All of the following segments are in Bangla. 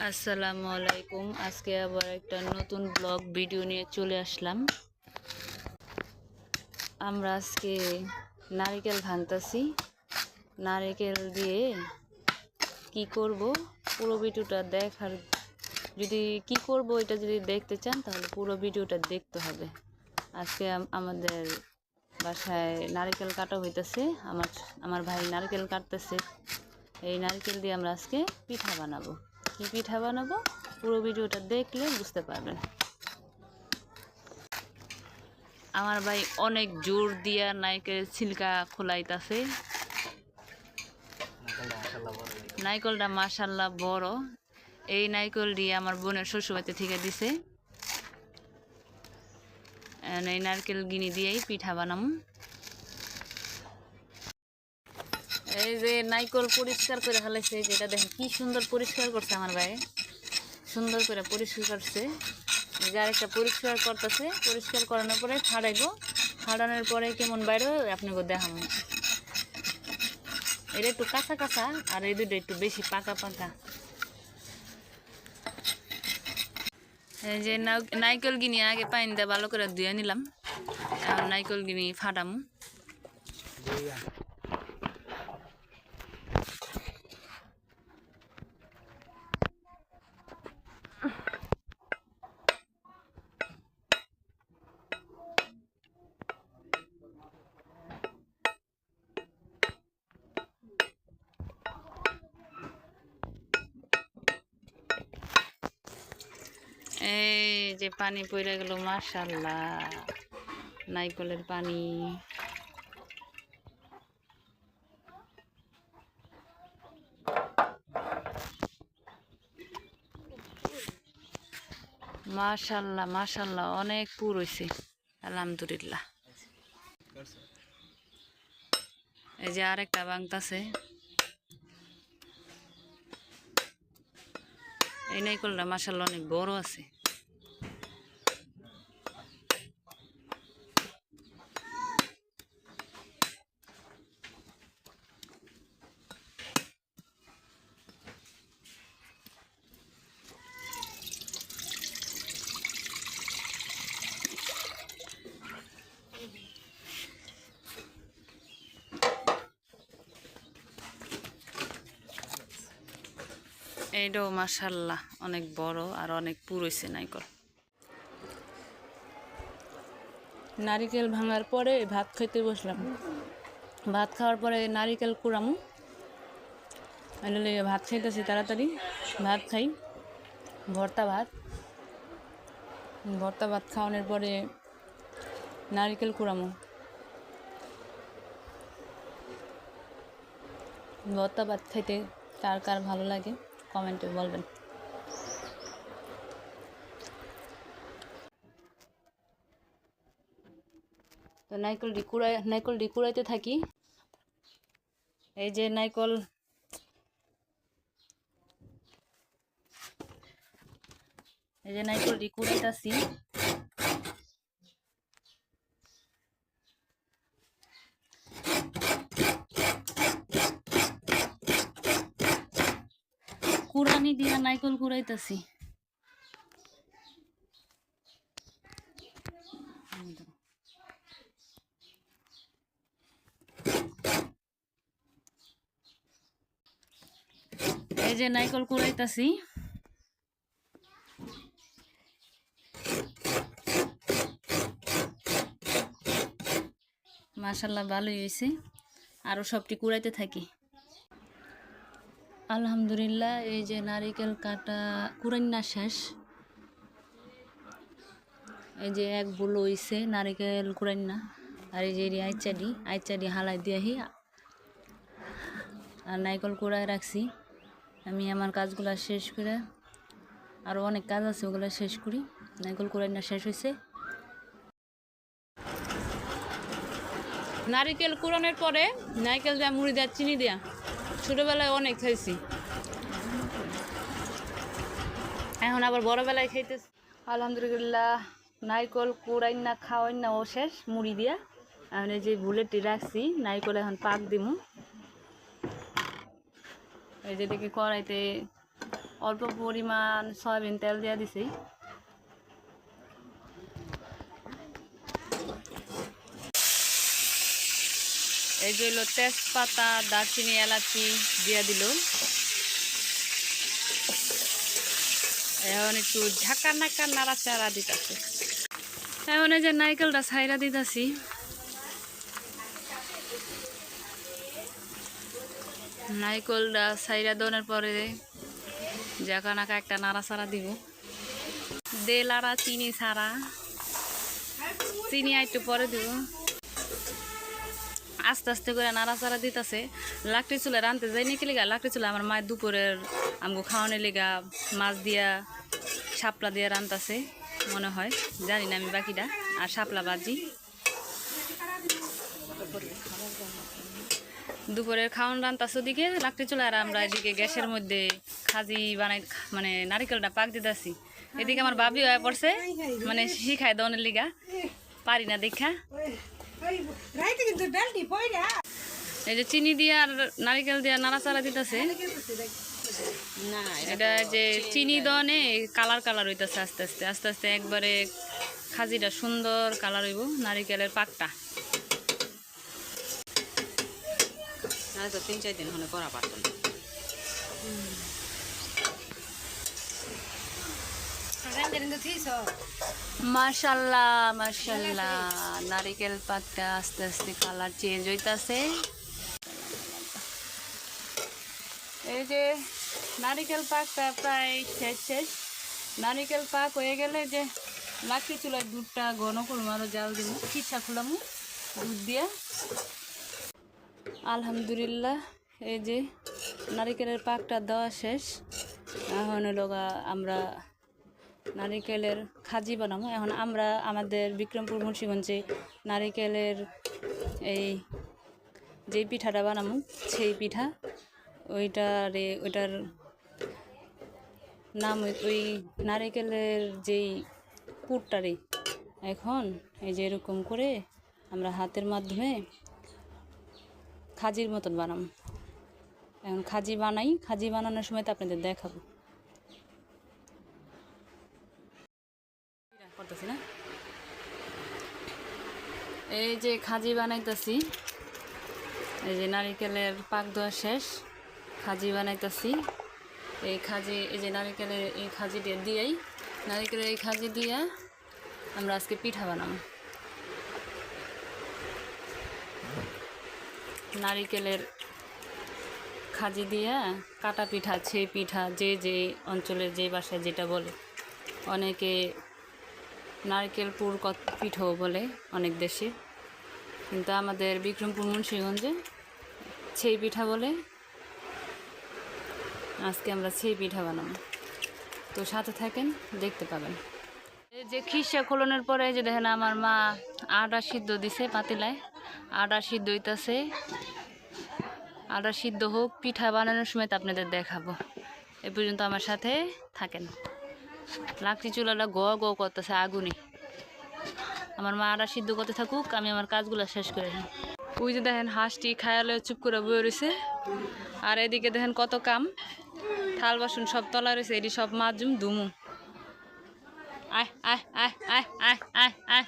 আসসালামু আলাইকুম। আজকে আবার একটা নতুন ব্লগ ভিডিও নিয়ে চলে আসলাম। আমরা আজকে নারিকেল ভাঙতাছি নারকেল দিয়ে কি করব? পুরো ভিডিওটা দেখার যদি কি করব এটা যদি দেখতে চান, তাহলে পুরো ভিডিওটা দেখতে হবে। আজকে আমাদের বাসায় নারকেল কাটা হইতেছে। আমার আমার ভাই নারকেল কাটতেছে। এই নারকেল দিয়ে আমরা আজকে পিঠা বানাবো। কি পিঠা বানাবো? পুরো ভিডিওটা দেখলে বুঝতে পারবেন। আমার ভাই অনেক জোর দিয়া নারকেল ছিলকা খোলাইতাছে। নাইকলটা মাসাল্লাহ বড় এই নাইকল দিয়ে আমার বোনের শ্বশুরবাড়িতে থেকে দিছে। এই নারকেল গিনি দিয়েই পিঠা বানাম। এই যে নাইকল পরিষ্কার করে ফেলেছে যেটা দেখেন কি সুন্দর পরিষ্কার করছে আমার ভাই। সুন্দর করে পরিষ্কার করছে। এই যে আরেকটা পরিষ্কার করতেছে, পরিষ্কার করানোর পরে ফাড়াইবো। ফাড়ানোর পরে কেমন বাইরে আপনাকে দেখাবো। এটা একটু কাঁচা কাঁচা, আর এই দুটো একটু বেশি পাকা পাকা। এই যে নাইকল গিনি আগে পাইন দিয়ে ভালো করে ধুয়ে নিলাম। আর নাইকল গিনি ফাটামু। এই যে পানি পড়ে গেল মাশাল্লাহ নাইকলের পানি। মাশাল্লাহ মাশাল্লাহ অনেক পুর হয়েছে আলহামদুলিল্লাহ। এই যে আরেকটা বাংতাছে। এই নাইকলটা মাশাল্লাহ অনেক বড় আছে। এইটাও মাশাল্লাহ অনেক বড় আর অনেক পুরোইছে নাইকল নারিকেল ভাঙার পরে ভাত খেতে বসলাম। ভাত খাওয়ার পরে নারিকেল কুড়ামু। ভাত খাইতেছি তাড়াতাড়ি। ভাত খাই, ভর্তা ভাত। ভর্তা ভাত খাওয়ানোর পরে নারিকেল কুড়ামু। ভর্তা ভাত খাইতে কার কার ভালো লাগে? কমেন্টে বলবেন। তো নাইকল কুড়াই নাইকল কুড়াইতে থাকি। এই যে নাইকল। এই যে নাইকল কুড়াইতাছি কুড়ানি দিয়া নাইকল কুড়াইতাছি। এই যে নাইকল কুড়াইতাছি। মাশাল্লাহ ভালোই হয়েছে আরও সবটি কুড়াইতে থাকি। আলহামদুলিল্লাহ, এই যে নারিকেল কাটা কুরান্না শেষ। এই যে এক বুলো হইছে নারিকেল কুরান্না আর এই যে আইচাডি আইচাডি হালাই দিয়াহি আর নারিকেল কুড়ায় রাখছি। আমি আমার কাজগুলো শেষ করে আরও অনেক কাজ আছে ওগুলো শেষ করি। নারিকেল কুরান্না শেষ হয়েছে নারিকেল কুড়ানোর পরে নারিকেল দেওয়া মুড়ি দেওয়া চিনি দেওয়া ছোটোবেলায় অনেক খাইছি। এখন আবার বড়বেলায় খাইতেছি। আলহামদুলিল্লাহ, নারকল কুড়াই না, খাওয়াই না, ও শেষ, মুড়ি দিয়া। এই যে বুলেটটি রাখছি, নারকল এখন পাক দিমু। এই যে দেখি কড়াইতে অল্প পরিমাণ সয়াবিন তেল দিয়ে দিছি। এই যে হলো তেজপাতা, দারচিনি, এলাচি দিয়ে দিল। এখন একটু ঝাঁকা নাকা নাড়াচাড়া দিতেছে। এখন এই যে নাইকেলটা ছাইরা দিতেছি। নাইকলটা সাইরা দেওয়ার পরে জাকা নাকা একটা নাড়া নাড়াচাড়া দিব। দে লাড়া চিনি ছাড়া। চিনি একটু পরে দিব। আস্তে আস্তে করে নাড়াচাড়া দিতেছে। লাকড়ি চুলা রানতে যাই নাকি লেগা? লাকড়ি চুলা আমার মায়ের দুপুরের আমগো খাওয়ানোর লেগা মাছ দিয়া, শাপলা দিয়া রানতাছে মনে হয়। জানি না আমি বাকিটা। আর শাপলা বাজি দুপুরের খাওয়ান রান্তাছে ওদিকে। লাকড়ি চুলা আর আমরা এদিকে গ্যাসের মধ্যে খাজি বানাই মানে নারিকেলটা পাক দিতেছি। এদিকে আমার বাবি হয়ে পড়ছে মানে শিখায় দনের লিগা। পারি না দেখা। এই যে চিনি দিয়ে আর নারিকেল দিয়ে নাড়াচাড়া দিতেছে। না এটা যে চিনি দনে কালার কালার হইতেছে আস্তে আস্তে। আস্তে আস্তে একবারে খাজিটা সুন্দর কালার হইব নারিকেলের পাকটা। তিন চার দিন হলে করা পারতো না। মাশাল্লাহ মাশাল্লাহ। নারিকেল পাকটা আস্তে আস্তে কালার চেঞ্জ হইতাছে। এই যে নারিকেল পাকটা প্রায় শেষ শেষ। নারিকেল পাক হয়ে গেলে যে লাকড়ি চুলায় দুধটা ঘন করব আরও জাল দিব খিচা খুলামু, দুধ দিয়া। আলহামদুলিল্লাহ, এই যে নারিকেলের পাকটা দেওয়া শেষ। এখন হলো আমরা নারিকেলের খাজি বানাবো। এখন আমরা আমাদের বিক্রমপুর মুন্সিগঞ্জে নারিকেলের এই যে পিঠাটা বানাবো, সেই পিঠা, ওইটারে ওইটার নাম ওই- নারিকেলের যেই পুরটারে এখন এই যে এরকম করে আমরা হাতের মাধ্যমে খাজির মতন বানাবো। এখন খাজি বানাই, খাজি বানানোর সময় তো আপনাদের দেখাবো। করতেছি না। এই যে খাজি বানাইতেছি, এই যে নারিকেলের পাক দেওয়া শেষ, খাজি বানাইতেছি। এই খাজি, এই যে নারিকেলের এই খাজি দিয়ে দিয়েই, নারিকেলের এই খাজি দিয়ে আমরা আজকে পিঠা বানাবো। নারিকেলের খাজি দিয়ে কাটা পিঠা ছে পিঠা, যে যে অঞ্চলের যে বাসায় যেটা বলে, অনেকে নারকেল পুর পিঠো বলে অনেক দেশে। কিন্তু আমাদের বিক্রমপুর মুন্সিগঞ্জে ছেই পিঠা বলে আজকে আমরা ছেই পিঠা বানাবো। তো সাথে থাকেন, দেখতে পাবেন। এই যে খিসা খোলনের পরে যে দেখেন আমার মা আটা সিদ্ধ দিছে পাতিলায়। আটা সিদ্ধ হইতাছে। আটা সিদ্ধ হোক, পিঠা বানানোর সময় তো আপনাদের দেখাবো। এ পর্যন্ত আমার সাথে থাকেন। লাকড়ি চুলাটা গ গ করতেছে আগুনে। আমার মারা সিদ্ধ করতে থাকুক, আমি আমার কাজগুলো শেষ করে নিই। ওই যে দেখেন হাঁসটি খায়ালে চুপ করে বয়ে রয়েছে। আর এদিকে দেখেন কত কাম। থাল বাসন সব তলা রয়েছে, এটি সব মাজুম দুমু আয় আয় আয় আয় আয় আয় আয়।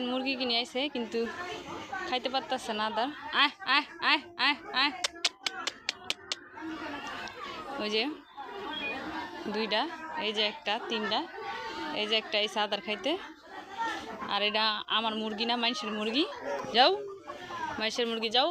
দেখেন মুরগি কিনে আইছে, কিন্তু খাইতে পারতেছে না তার আয় আয় ওই যে দুইটা, এই যে একটা, তিনটা, এই যে একটা এই সাদার খাইতে। আর এটা আমার মুরগি না মানুষের মুরগি। যাও মানুষের মুরগি যাও।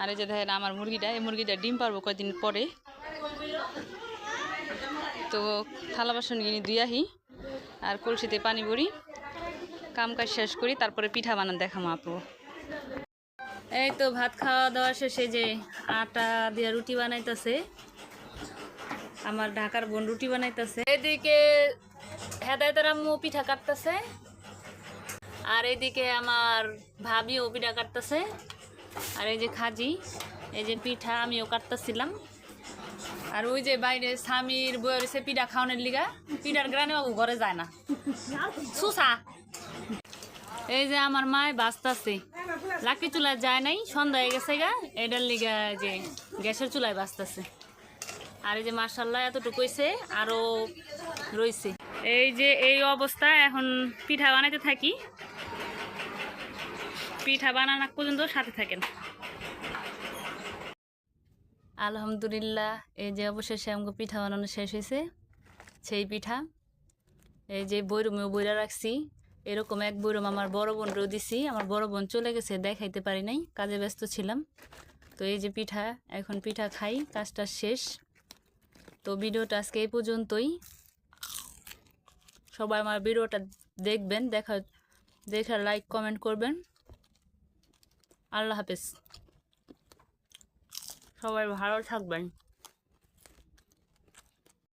আর এই যে দেখেন আমার মুরগিটা, এই মুরগিটা ডিম পারব কয়দিন পরে। তো থালা বাসন কিনে দুই আহি, আর কলসিতে পানি ভরি। কাম কাজ শেষ করি, তারপরে পিঠা বানান দেখাম আপু। এই তো ভাত খাওয়া দাওয়া শেষে যে আটা দিয়ে রুটি বানাইতেছে, আমার ঢাকার বোন রুটি বানাইতেছে। এদিকে হেদায়তের আম্মু পিঠা কাটতেছে, আর এদিকে আমার ভাবিও পিঠা কাটতেছে, আর এই যে খাজি, এই যে পিঠা আমিও কাটতেছিলাম। আর ওই যে বাইরে স্বামীর বইয়ের সে পিঠা খাওয়ানোর লিগা, পিঠার গ্রানে বাবু ঘরে যায় না। সুসা। এই যে আমার মায় বাঁচতেছে। লাকি চুলা যায় নাই, সন্ধ্যা হয়ে গেছে গা এটার লিগা যে গ্যাসের চুলায় বাঁচতেছে। আর এই যে মার্শাল্লাহ এতটুকু হয়েছে আরও রয়েছে এই যে এই অবস্থা, এখন পিঠা বানাইতে থাকি। পিঠা বানানো পর্যন্ত সাথে থাকেন। আলহামদুলিল্লাহ, এই যে অবশেষে আমাকে পিঠা বানানো শেষ হয়েছে সেই পিঠা। এই যে বৈরমেও বইরা রাখছি। এরকম এক বৈরম আমার বড় বোনরেও দিছি। আমার বড় বোন চলে গেছে, দেখাইতে পারি নাই, কাজে ব্যস্ত ছিলাম। তো এই যে পিঠা, এখন পিঠা খাই, কাজটা শেষ। তো ভিডিওটা আজকে এই পর্যন্তই। সবাই আমার ভিডিওটা দেখবেন, দেখা দেখা লাইক কমেন্ট করবেন। আল্লাহ হাফেজ। সবাই ভালো থাকবেন।